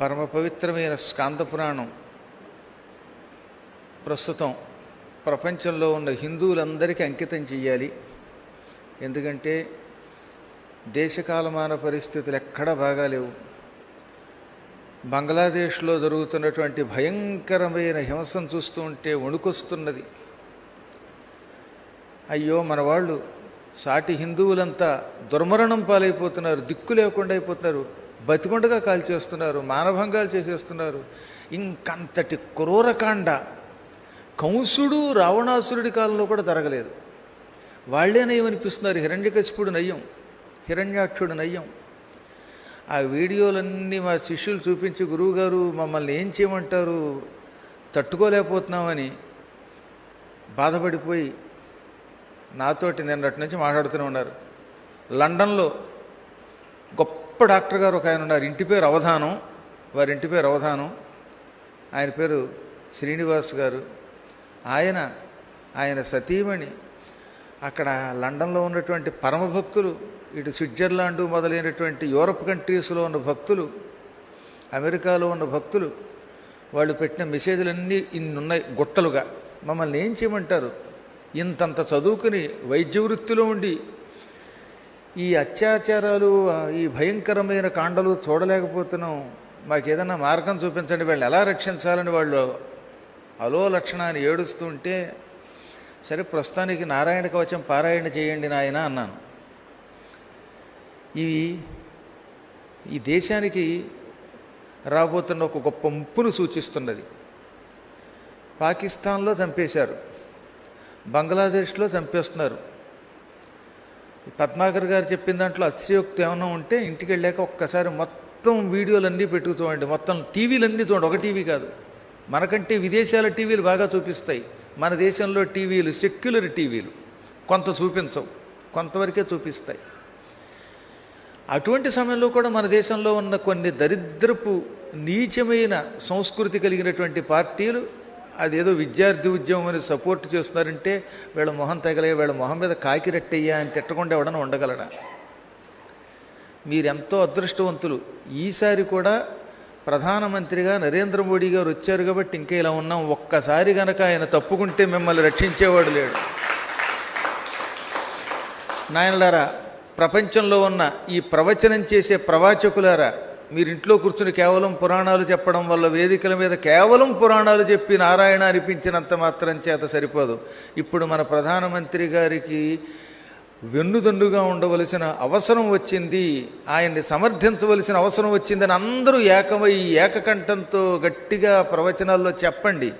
పరమ పవిత్రమైన స్కాంద పురాణం ప్రస్తుతం ప్రపంచంలో ఉన్న హిందువులందరికీ అంకితం చెయ్యాలి. ఎందుకంటే దేశకాలమాన పరిస్థితులు ఎక్కడా బాగాలేవు. బంగ్లాదేశ్లో జరుగుతున్నటువంటి భయంకరమైన హింసను చూస్తూ ఉంటే వణుకొస్తున్నది. అయ్యో మన వాళ్ళు సాటి హిందువులంతా దుర్మరణం పాలైపోతున్నారు దిక్కు లేకుండా అయిపోతున్నారు. బతికొండగా కాల్చేస్తున్నారు మానభంగాలు చేసేస్తున్నారు. ఇంకంతటి క్రూరకాండ. కంసుడు రావణాసురుడి కాలంలో కూడా జరగలేదు. వాళ్ళే నయ్యమనిపిస్తున్నారు హిరణ్యకశిపుడు నయ్యం హిరణ్యాక్షుడు నయ్యం ఆ వీడియోలన్నీ మా శిష్యులు చూపించి గురువుగారు మమ్మల్ని ఏం చేయమంటారు? తట్టుకోలేకపోతున్నామని బాధపడిపోయి నాతోటి నిన్నటి నుంచి మాట్లాడుతూనే ఉన్నారు. లండన్లో గొప్ప డాక్టర్ గారు ఒక ఆయన ఉన్నారు. ఇంటి పేరు అవధానం. వారి ఇంటి పేరు అవధానం. ఆయన పేరు శ్రీనివాస్ గారు. ఆయన ఆయన సతీమణి. అక్కడ లండన్లో ఉన్నటువంటి పరమ భక్తులు ఇటు స్విట్జర్లాండ్ మొదలైనటువంటి యూరప్ కంట్రీస్లో ఉన్న భక్తులు అమెరికాలో ఉన్న భక్తులు వాళ్ళు పెట్టిన మెసేజ్లన్నీ ఇన్ని ఉన్నాయి గుట్టలుగా. మమ్మల్ని ఏం చేయమంటారు? ఇంతంత చదువుకుని వైద్య వృత్తిలో ఉండి ఈ అత్యాచారాలు ఈ భయంకరమైన కాండలు చూడలేకపోతున్నాం. మాకు ఏదైనా మార్గం చూపించండి వాళ్ళు ఎలా రక్షించాలని వాళ్ళు అలో లక్షణాన్ని ఏడుస్తూ ఉంటే సరే ప్రస్తుతానికి నారాయణ కవచం పారాయణ చేయండి నాయన అన్నాను. ఇవి ఈ దేశానికి రాబోతున్న ఒక గొప్ప ముప్పును సూచిస్తున్నది. పాకిస్తాన్లో చంపేశారు బంగ్లాదేశ్లో చంపేస్తున్నారు. పద్మాకర్ గారు చెప్పిన దాంట్లో అతిశయోక్తి ఏమైనా ఉంటే ఇంటికి వెళ్ళాక ఒక్కసారి మొత్తం వీడియోలన్నీ పెట్టుకు చూడండి. మొత్తం టీవీలన్నీ చూడండి. ఒక టీవీ కాదు. మనకంటే విదేశాల టీవీలు బాగా చూపిస్తాయి. మన దేశంలో టీవీలు సెక్యులర్ టీవీలు. కొంత చూపించవు. కొంతవరకే చూపిస్తాయి. అటువంటి సమయంలో కూడా మన దేశంలో ఉన్న కొన్ని దరిద్రపు నీచమైన సంస్కృతి కలిగినటువంటి పార్టీలు అదేదో విద్యార్థి ఉద్యమం అని సపోర్ట్ చేస్తున్నారంటే వీళ్ళ మొహం తగలే వీళ్ళ మొహం మీద కాకిరెట్టయ్యా అని తిట్టకుండా ఎవడన్నా ఉండగలడా? మీరెంతో అదృష్టవంతులు. ఈసారి కూడా ప్రధానమంత్రిగా నరేంద్ర మోడీ గారు వచ్చారు కాబట్టి ఇంకా ఇలా ఉన్నాం. ఒక్కసారి గనక ఆయన తప్పుకుంటే మిమ్మల్ని రక్షించేవాడు లేడు. నాయనలారా ప్రపంచంలో ఉన్న ఈ ప్రవచనం చేసే ప్రవాచకులారా మీరు ఇంట్లో కూర్చుని కేవలం పురాణాలు చెప్పడం వల్ల వేదికల మీద కేవలం పురాణాలు చెప్పి నారాయణ అనిపించినంత మాత్రం చేత సరిపోదు. ఇప్పుడు మన ప్రధానమంత్రి గారికి వెన్నుదండుగా ఉండవలసిన అవసరం వచ్చింది ఆయన్ని సమర్థించవలసిన అవసరం వచ్చిందని అందరూ ఏకమై ఏకకంఠంతో గట్టిగా ప్రవచనాల్లో చెప్పండి.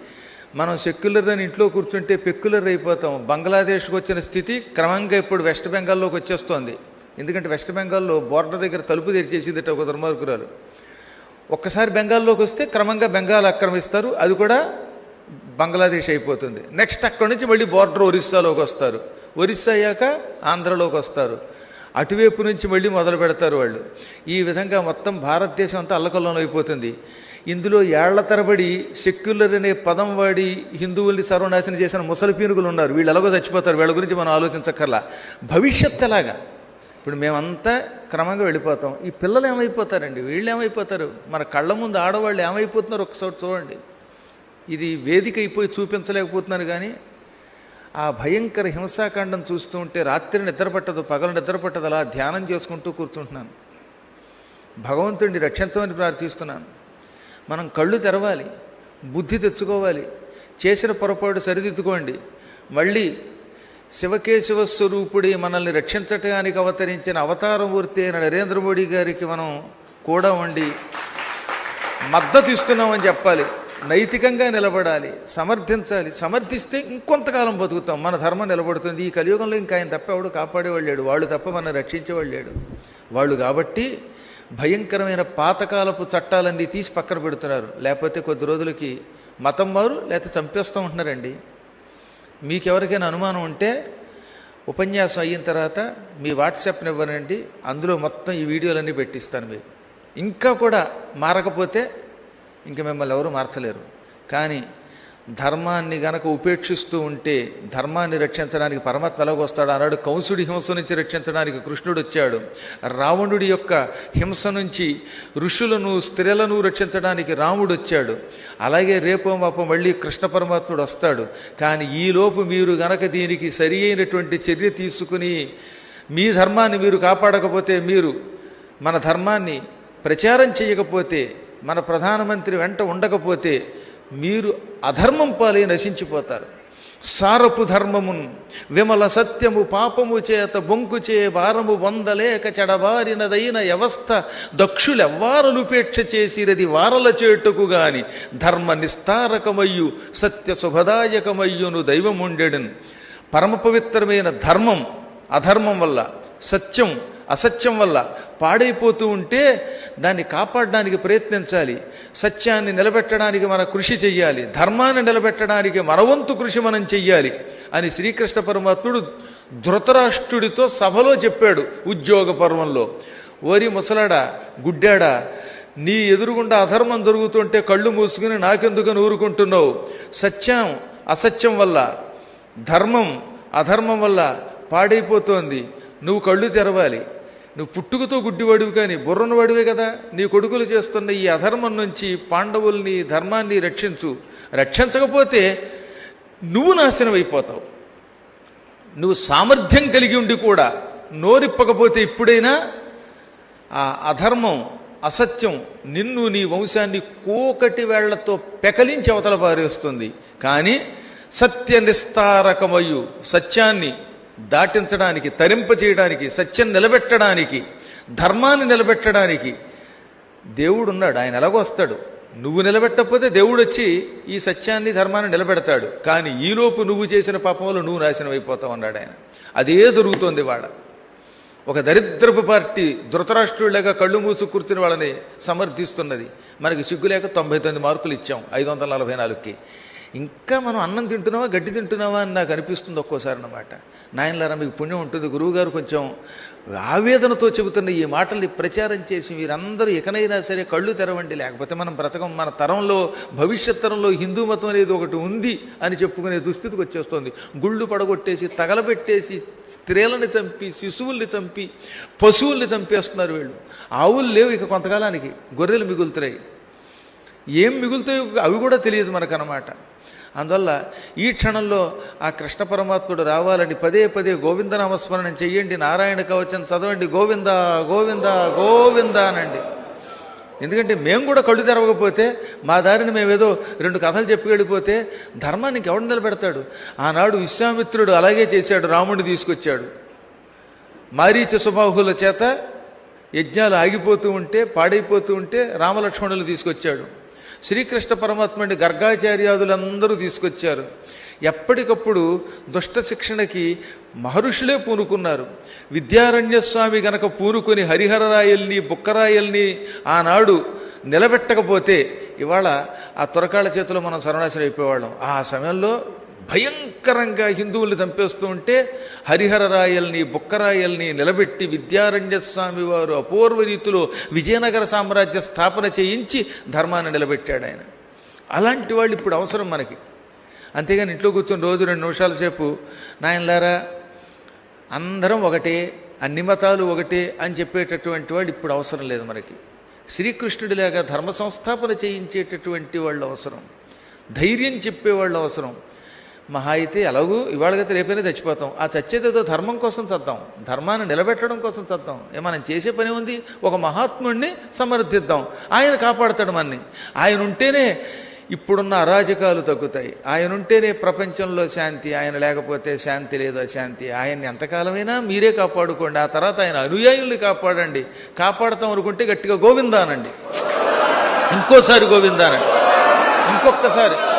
మనం సెక్యులర్ అని ఇంట్లో కూర్చుంటే పెక్యులర్ అయిపోతాం. బంగ్లాదేశ్కి వచ్చిన స్థితి క్రమంగా ఇప్పుడు వెస్ట్ బెంగాల్లోకి వచ్చేస్తోంది. ఎందుకంటే వెస్ట్ బెంగాల్లో బోర్డర్ దగ్గర తలుపు తెరిచేసిందట ఒక దుర్మార్గురాలు. ఒక్కసారి బెంగాల్లోకి వస్తే క్రమంగా బెంగాల్ ఆక్రమిస్తారు అది కూడా బంగ్లాదేశ్ అయిపోతుంది. నెక్స్ట్ అక్కడి నుంచి మళ్ళీ బోర్డర్ ఒరిస్సాలోకి వస్తారు. ఒరిస్సా అయ్యాక ఆంధ్రలోకి వస్తారు. అటువైపు నుంచి మళ్ళీ మొదలు పెడతారు వాళ్ళు. ఈ విధంగా మొత్తం భారతదేశం అంతా అల్లకల్లోలం అయిపోతుంది. ఇందులో ఏళ్ళ తరబడి సెక్యులర్ అనే పదం వాడి హిందువుల్ని సర్వనాశనం చేసిన ముసలి పీనుగులు ఉన్నారు. వీళ్ళు ఎలాగో చచ్చిపోతారు. వీళ్ళ గురించి మనం ఆలోచించక్కర్లా. భవిష్యత్ ఎలాగా? ఇప్పుడు మేమంతా క్రమంగా వెళ్ళిపోతాం. ఈ పిల్లలు ఏమైపోతారండి? వీళ్ళు ఏమైపోతారు? మన కళ్ళ ముందు ఆడవాళ్ళు ఏమైపోతున్నారు ఒకసారి చూడండి. ఇది వేదిక అయిపోయి చూపించలేకపోతున్నారు కానీ ఆ భయంకర హింసాకాండం చూస్తూ ఉంటే రాత్రి నిద్రపట్టదు పగలు నిద్రపట్టదు అలా ధ్యానం చేసుకుంటూ కూర్చుంటున్నాను. భగవంతుడిని రక్షించమని ప్రార్థిస్తున్నాను. మనం కళ్ళు తెరవాలి బుద్ధి తెచ్చుకోవాలి చేసిన పొరపాటు సరిదిద్దుకోండి. మళ్ళీ శివకేశవ స్వరూపుడి మనల్ని రక్షించటానికి అవతరించిన అవతారమూర్తి అయిన నరేంద్ర మోడీ గారికి మనం కూడా ఉండి మద్దతు ఇస్తున్నామని చెప్పాలి. నైతికంగా నిలబడాలి సమర్థించాలి. సమర్థిస్తే ఇంకొంతకాలం బతుకుతాం. మన ధర్మం నిలబడుతుంది. ఈ కలియుగంలో ఇంకా ఆయన తప్ప ఎవడు కాపాడేవాళ్ళు లేడు వాళ్ళు తప్ప మనం రక్షించేవాళ్ళు లేడు వాళ్ళు కాబట్టి భయంకరమైన పాతకాలపు చట్టాలన్నీ తీసి పక్కన పెడుతున్నారు. లేకపోతే కొద్ది రోజులకి మతం మారు లేకపోతే చంపేస్తూ ఉంటున్నారండి. మీకు ఎవరికైనా అనుమానం ఉంటే ఉపన్యాసం అయిన తర్వాత మీ వాట్సాప్ని ఇవ్వనండి. అందులో మొత్తం ఈ వీడియోలన్నీ పెట్టిస్తాను మీకు. ఇంకా కూడా మారకపోతే ఇంక మిమ్మల్ని ఎవరు మార్చలేరు. కానీ ధర్మాన్ని గనక ఉపేక్షిస్తూ ఉంటే ధర్మాన్ని రక్షించడానికి పరమాత్మ ఎలాగొస్తాడు? అన్నాడు. కంసుడి హింస నుంచి రక్షించడానికి కృష్ణుడు వచ్చాడు. రావణుడి యొక్క హింస నుంచి ఋషులను స్త్రీలను రక్షించడానికి రాముడు వచ్చాడు. అలాగే రేపం మాపం మళ్ళీ కృష్ణ పరమాత్ముడు వస్తాడు. కానీ ఈలోపు మీరు గనక దీనికి సరి అయినటువంటి చర్య తీసుకుని మీ ధర్మాన్ని మీరు కాపాడకపోతే మీరు మన ధర్మాన్ని ప్రచారం చేయకపోతే మన ప్రధానమంత్రి వెంట ఉండకపోతే మీరు అధర్మం పాలై నశించిపోతారు. సారపు ధర్మమున్ విమల సత్యము పాపము చేత బొంకు చే భారము వందలేక చెడబారినదైన వ్యవస్థ దక్షులెవ్వారలుపేక్ష చేసిరది వారల చేటుకు గాని ధర్మ నిస్తారకమయ్యు సత్య శుభదాయకమయ్యును దైవముండెడన్. పరమ పవిత్రమైన ధర్మం అధర్మం వల్ల సత్యం అసత్యం వల్ల పాడైపోతూ ఉంటే దాన్ని కాపాడడానికి ప్రయత్నించాలి. సత్యాన్ని నిలబెట్టడానికి మన కృషి చెయ్యాలి. ధర్మాన్ని నిలబెట్టడానికి మనవంతు కృషి మనం చెయ్యాలి అని శ్రీకృష్ణ పరమాత్ముడు ధృతరాష్ట్రుడితో సభలో చెప్పాడు ఉద్యోగ పర్వంలో. ఓరి ముసలాడా గుడ్డాడా నీ ఎదురుగుండా అధర్మం జరుగుతుంటే కళ్ళు మూసుకుని నాకెందుకని ఊరుకుంటున్నావు? సత్యం అసత్యం వల్ల ధర్మం అధర్మం వల్ల పాడైపోతోంది. నువ్వు కళ్ళు తెరవాలి. నువ్వు పుట్టుకతో గుడ్డివాడివి కానీ బుర్రనవాడివే కదా. నీ కొడుకులు చేస్తున్న ఈ అధర్మం నుంచి పాండవుల్ని ధర్మాన్ని రక్షించు. రక్షించకపోతే నువ్వు నాశనం అయిపోతావు నువ్వు సామర్థ్యం కలిగి ఉండి కూడా నోరిప్పకపోతే ఇప్పుడైనా ఆ అధర్మం అసత్యం నిన్ను నీ వంశాన్ని కోకటి వేళ్ళతో పెకలించి అవతల పారేస్తుంది. కానీ సత్య నిస్తారకమయ్యు సత్యాన్ని దాటించడానికి తరింప చేయడానికి సత్యం నిలబెట్టడానికి ధర్మాన్ని నిలబెట్టడానికి దేవుడు ఉన్నాడు. ఆయన ఎలాగో వస్తాడు. నువ్వు నిలబెట్టకపోతే దేవుడు వచ్చి ఈ సత్యాన్ని ధర్మాన్ని నిలబెడతాడు. కానీ ఈలోపు నువ్వు చేసిన పాపంలో నువ్వు నాశనం అయిపోతావు అన్నాడు ఆయన. అదే దొరుకుతోంది వాడ ఒక దరిద్రపు పార్టీ ధృతరాష్ట్రుడిలాగా కళ్ళు మూసు కూర్చుని వాళ్ళని సమర్థిస్తున్నది. మనకి సిగ్గు లేక తొంభై తొమ్మిది మార్కులు ఇచ్చాం ఐదు వందల నలభై నాలుగుకి. ఇంకా మనం అన్నం తింటున్నావా గడ్డి తింటున్నావా అని నాకు అనిపిస్తుంది ఒక్కోసారి అన్నమాట. నాయనలారా మీకు పుణ్యం ఉంటుంది. గురువుగారు కొంచెం ఆవేదనతో చెబుతున్న ఈ మాటల్ని ప్రచారం చేసి మీరందరూ ఎకనైనా సరే కళ్ళు తెరవండి. లేకపోతే మనం బ్రతకం మన తరంలో భవిష్యత్ తరంలో హిందూ మతం అనేది ఒకటి ఉంది అని చెప్పుకునే దుస్థితికి వచ్చేస్తుంది. గుళ్ళు పడగొట్టేసి తగలబెట్టేసి స్త్రీలని చంపి శిశువుల్ని చంపి పశువుల్ని చంపేస్తున్నారు వీళ్ళు. ఆవులు లేవు ఇక కొంతకాలానికి. గొర్రెలు మిగులుతున్నాయి. ఏం మిగులుతాయో అవి కూడా తెలియదు మనకనమాట అందువల్ల ఈ క్షణంలో ఆ కృష్ణ పరమాత్ముడు రావాలని పదే పదే గోవిందనామస్మరణం చెయ్యండి నారాయణ కవచం చదవండి గోవింద గోవింద గోవింద అనండి. ఎందుకంటే మేము కూడా కళ్ళు తెరవకపోతే మా దారిని మేమేదో రెండు కథలు చెప్పి వెళ్ళిపోతే ధర్మానికి ఎవడు నిలబెడతాడు? ఆనాడు విశ్వామిత్రుడు అలాగే చేశాడు రాముడిని తీసుకొచ్చాడు. మారీచ సుబాహుల చేత యజ్ఞాలు ఆగిపోతూ ఉంటే పాడైపోతూ ఉంటే రామలక్ష్మణులు తీసుకొచ్చాడు. శ్రీకృష్ణ పరమాత్మని గర్గాచార్యాదులందరూ తీసుకొచ్చారు. ఎప్పటికప్పుడు దుష్ట శిక్షణకి మహర్షులే పూనుకున్నారు. విద్యారణ్య స్వామి గనక పూనుకొని హరిహరరాయల్ని బుక్కరాయల్ని ఆనాడు నిలబెట్టకపోతే ఇవాళ ఆ తురకాళ్ళ చేతిలో మనం సర్వనాశనం అయిపోయేవాళ్ళం. ఆ సమయంలో భయంకరంగా హిందువుల్ని చంపేస్తూ ఉంటే హరిహరరాయల్ని బుక్కరాయల్ని నిలబెట్టి విద్యారణ్య స్వామి వారు అపూర్వ రీతిలో విజయనగర సామ్రాజ్య స్థాపన చేయించి ధర్మాన్ని నిలబెట్టాడు ఆయన. అలాంటి వాళ్ళు ఇప్పుడు అవసరం మనకి. అంతేగాని ఇంట్లో కూర్చొని రోజు రెండు నిమిషాల సేపు నాయనలారా అందరం ఒకటే అన్ని మతాలు ఒకటే అని చెప్పేటటువంటి వాళ్ళు ఇప్పుడు అవసరం లేదు మనకి. శ్రీకృష్ణుడిలాగా ధర్మ సంస్థాపన చేయించేటటువంటి వాళ్ళు అవసరం. ధైర్యం చెప్పేవాళ్ళు అవసరం. మహా అయితే ఎలాగూ ఇవాళకైతే రేపైనా చచ్చిపోతాం. ఆ చచ్చేదేదో ధర్మం కోసం చద్దాం. ధర్మాన్ని నిలబెట్టడం కోసం చద్దాం. ఏ మనం చేసే పని ఉంది? ఒక మహాత్ముడిని సమర్థిద్దాం. ఆయన కాపాడతాడు మనని. ఆయన ఉంటేనే ఇప్పుడున్న అరాజకాలు తగ్గుతాయి. ఆయన ఉంటేనే ప్రపంచంలో శాంతి ఆయన లేకపోతే శాంతి లేదు అశాంతి. ఆయన్ని ఎంతకాలమైనా మీరే కాపాడుకోండి. ఆ తర్వాత ఆయన అనుయాయుల్ని కాపాడండి. కాపాడతాం అనుకుంటే గట్టిగా గోవిందానండి. ఇంకోసారి గోవిందానండి. ఇంకొకసారి